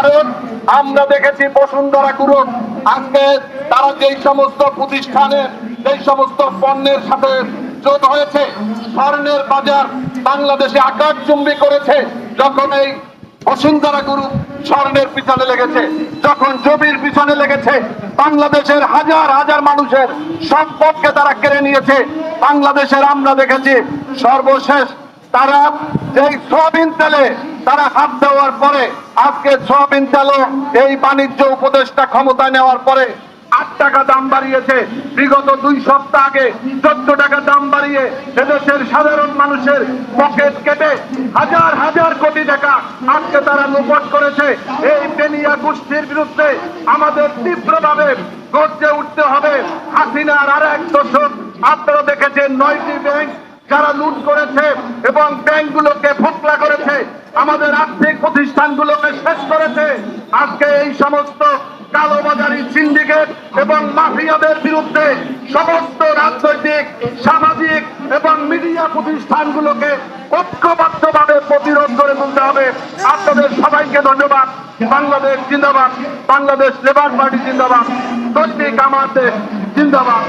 কারণ আমরা দেখেছি বসুন্ধরা গ্রুপ আজকে তারা যেই সমস্ত প্রতিষ্ঠানের, যেই সমস্ত পণ্যের সাথে যোগ হয়েছে, স্বর্ণের বাজার বাংলাদেশে আকাশচুম্বী করেছে, যখন এই বসুন্ধরা গ্রুপ স্বর্ণের পিছনে লেগেছে, যখন জমির পিছনে লেগেছে, বাংলাদেশের হাজার হাজার মানুষের সম্পদকে তারা কেড়ে নিয়েছে। বাংলাদেশের আমরা দেখেছি সর্বশেষ তারা যেই সোয়াবিন তেলে তারা হাত দেওয়ার পরে, আজকে সোয়াবিন তেলও এই বাণিজ্য উপদেষ্টা ক্ষমতায় নেওয়ার পরে আট টাকা দাম বাড়িয়েছে। বিগত দুই সপ্তাহ আগে চোদ্দ টাকা দাম বাড়িয়ে এদেশের সাধারণ মানুষের পকেট কেটে হাজার হাজার কোটি টাকা আজকে তারা লোপট করেছে। এই পেনিয়া গোষ্ঠীর বিরুদ্ধে আমাদের তীব্রভাবে গর্জে উঠতে হবে। হাসিনার আর এক দশক আপনারা দেখেছেন নয়টি ব্যাংক যারা লুট করেছে এবং ব্যাংকগুলোকে ফোকলা করেছে, আমাদের আর্থিক প্রতিষ্ঠানগুলোকে শেষ করেছে, আজকে এই সমস্ত কালোবাজারি সিন্ডিকেট এবং মাফিয়াদের বিরুদ্ধে সমস্ত রাজনৈতিক, সামাজিক এবং মিডিয়া প্রতিষ্ঠানগুলোকে ঐক্যবদ্ধভাবে প্রতিরোধ করে তুলতে হবে। আপনাদের সবাইকে ধন্যবাদ। বাংলাদেশ জিন্দাবাদ। বাংলাদেশ লেবার পার্টি জিন্দাবাদ। দৈনিক আমার দেশ জিন্দাবাদ।